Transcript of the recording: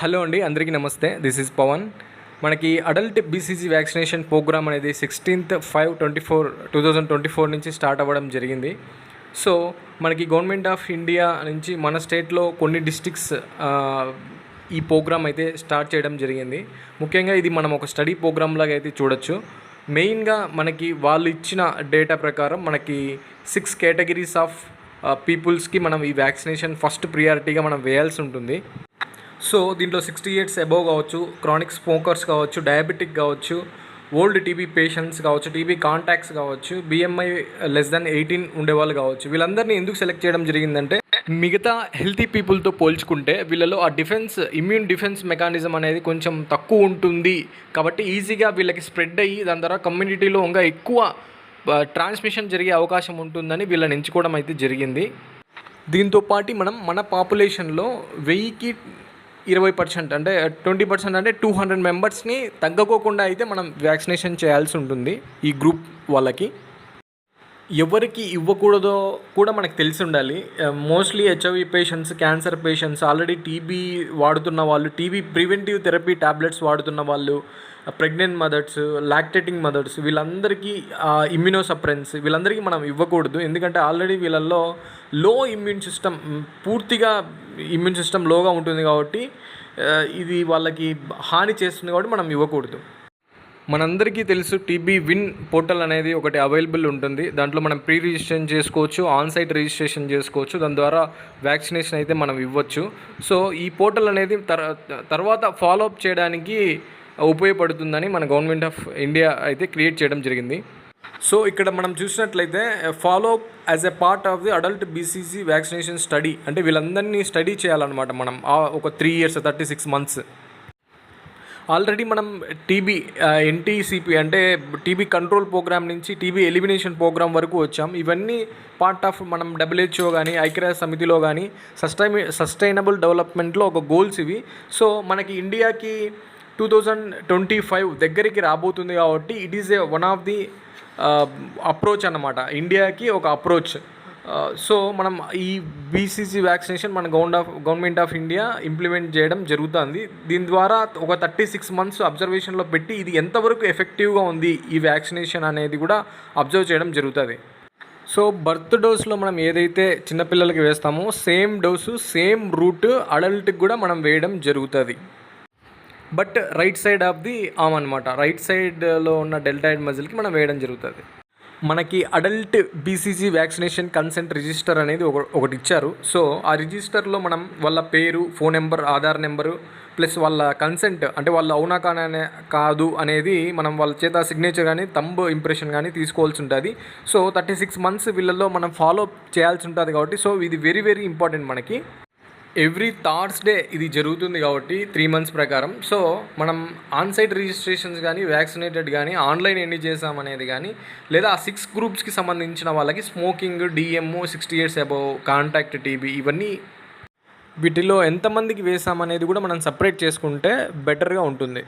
Hello అండి అందరికీ నమస్తే. దిస్ ఈజ్ పవన్ మనకి అడల్ట్ బీసీజీ వ్యాక్సినేషన్ ప్రోగ్రామ్ అనేది sixteenth five twenty four two thousand twenty four నుంచి స్టార్ట్ అవ్వడం జరిగింది. సో మనకి గవర్నమెంట్ ఆఫ్ ఇండియా నుంచి మన స్టేట్లో కొన్ని డిస్టిక్స్ ఈ ప్రోగ్రామ్ అయితే స్టార్ట్ చేయడం జరిగింది. ముఖ్యంగా ఇది మనం ఒక స్టడీ ప్రోగ్రామ్ లాగా అయితే చూడొచ్చు. మెయిన్గా మనకి వాళ్ళు ఇచ్చిన డేటా ప్రకారం మనకి సిక్స్ కేటగిరీస్ ఆఫ్ పీపుల్స్కి మనం ఈ వ్యాక్సినేషన్ ఫస్ట్ ప్రియారిటీగా మనం వేయాల్సి ఉంటుంది. సో దీంట్లో సిక్స్టీ ఇయర్స్ అబోవ్ కావచ్చు క్రానిక్ స్మోకర్స్ కావచ్చు డయాబెటిక్ కావచ్చు ఓల్డ్ టీబీ పేషెంట్స్ కావచ్చు టీబీ కాంటాక్ట్స్ కావచ్చు బిఎంఐ లెస్ దాన్ ఎయిటీన్ ఉండేవాళ్ళు కావచ్చు. వీళ్ళందరినీ ఎందుకు సెలెక్ట్ చేయడం జరిగిందంటే మిగతా హెల్తీ పీపుల్తో పోల్చుకుంటే వీళ్ళలో ఆ డిఫెన్స్ ఇమ్యూన్ డిఫెన్స్ మెకానిజం అనేది కొంచెం తక్కువ ఉంటుంది. కాబట్టి ఈజీగా వీళ్ళకి స్ప్రెడ్ అయ్యి దాని ద్వారా కమ్యూనిటీలో ఇంకా ఎక్కువ ట్రాన్స్మిషన్ జరిగే అవకాశం ఉంటుందని వీళ్ళని ఎంచుకోవడం అయితే జరిగింది. దీంతో పాటు మనం మన పాపులేషన్లో వెయ్యికి ఇరవై పర్సెంట్ అంటే ట్వంటీ పర్సెంట్ అంటే టూ హండ్రెడ్ మెంబర్స్ని తగ్గకోకుండా అయితే మనం వ్యాక్సినేషన్ చేయాల్సి ఉంటుంది ఈ గ్రూప్ వాళ్ళకి. ఎవరికి ఇవ్వకూడదో కూడా మనకు తెలిసి ఉండాలి. Mostly HIV patients cancer patients already TB వాడుతున్న వాళ్ళు టీబీ ప్రివెంటివ్ థెరపీ ట్యాబ్లెట్స్ వాడుతున్న వాళ్ళు ప్రెగ్నెంట్ మదర్స్ లాక్టేటింగ్ మదర్స్ వీళ్ళందరికీ ఇమ్యూనో సప్రెన్స్ వీళ్ళందరికీ మనం ఇవ్వకూడదు. ఎందుకంటే ఆల్రెడీ వీళ్ళల్లో లో ఇమ్యూన్ సిస్టమ్ పూర్తిగా ఇమ్యూన్ సిస్టమ్ లోగా ఉంటుంది కాబట్టి ఇది వాళ్ళకి హాని చేస్తుంది కాబట్టి మనం ఇవ్వకూడదు. మనందరికీ తెలుసు టీబీ విన్ పోర్టల్ అనేది ఒకటి అవైలబుల్ ఉంటుంది. దాంట్లో మనం ప్రీ రిజిస్ట్రేషన్ చేసుకోవచ్చు ఆన్ సైట్ రిజిస్ట్రేషన్ చేసుకోవచ్చు. దాని ద్వారా వ్యాక్సినేషన్ అయితే మనం ఇవ్వచ్చు. సో ఈ పోర్టల్ అనేది తర్ తర్వాత ఫాలోఅప్ చేయడానికి ఉపయోగపడుతుందని మన గవర్నమెంట్ ఆఫ్ ఇండియా అయితే క్రియేట్ చేయడం జరిగింది. సో ఇక్కడ మనం చూసినట్లయితే follow as a part of the adult BCG vaccination study అంటే వీళ్ళందరినీ స్టడీ చేయాలన్నమాట మనం. ఒక three years thirty six months already మనం టీబీ ఎన్టీసీపీ అంటే టీబీ కంట్రోల్ ప్రోగ్రామ్ నుంచి టీబీ ఎలిమినేషన్ ప్రోగ్రామ్ వరకు వచ్చాం. ఇవన్నీ పార్ట్ ఆఫ్ మనం డబ్ల్యూహెచ్ఓ కానీ ఐక్యరాజ్య సమితిలో కానీ సస్టైన్ సస్టైనబుల్ డెవలప్మెంట్లో ఒక గోల్స్ ఇవి. సో మనకి ఇండియాకి టూ థౌజండ్ ట్వంటీ ఫైవ్ దగ్గరికి రాబోతుంది కాబట్టి it is a one of the approach అనమాట ఇండియాకి ఒక అప్రోచ్ సో మనం ఈ బీసీసీ వ్యాక్సినేషన్ మన government of government of India implement చేయడం జరుగుతుంది. దీని ద్వారా ఒక థర్టీ సిక్స్ మంత్స్ అబ్జర్వేషన్లో పెట్టి ఇది ఎంతవరకు ఎఫెక్టివ్గా ఉంది ఈ వ్యాక్సినేషన్ అనేది కూడా అబ్జర్వ్ చేయడం జరుగుతుంది. సో బర్త్ డోస్లో మనం ఏదైతే చిన్నపిల్లలకి వేస్తామో సేమ్ డోసు సేమ్ రూట్ అడల్ట్కి కూడా మనం వేయడం జరుగుతుంది. But right side of the arm అనమాట రైట్ సైడ్లో ఉన్న డెల్టాయిడ్ మజిల్కి మనం వేయడం జరుగుతుంది. మనకి adult BCG vaccination consent register అనేది ఒక ఒకటి ఇచ్చారు. సో ఆ రిజిస్టర్లో మనం వాళ్ళ పేరు phone number Aadhaar number plus వాళ్ళ కన్సెంట్ అంటే వాళ్ళ అవునా కానే కాదు అనేది మనం వాళ్ళ చేత సిగ్నేచర్ కానీ తంబ్ ఇంప్రెషన్ కానీ తీసుకోవాల్సి ఉంటుంది. సో థర్టీ సిక్స్ మంత్స్ వీళ్ళల్లో మనం ఫాలో చేయాల్సి ఉంటుంది కాబట్టి సో ఇది వెరీ వెరీ ఇంపార్టెంట్ మనకి. ఎవ్రీ థాట్స్డే ఇది జరుగుతుంది కాబట్టి త్రీ మంత్స్ ప్రకారం. సో మనం ఆన్ సైట్ రిజిస్ట్రేషన్స్ కానీ వ్యాక్సినేటెడ్ కానీ ఆన్లైన్ ఎన్ని చేసామనేది కానీ లేదా ఆ సిక్స్ గ్రూప్స్కి సంబంధించిన వాళ్ళకి smoking DMO sixty years above contact TB ఇవన్నీ వీటిలో ఎంతమందికి వేసామనేది కూడా మనం సపరేట్ చేసుకుంటే బెటర్గా ఉంటుంది.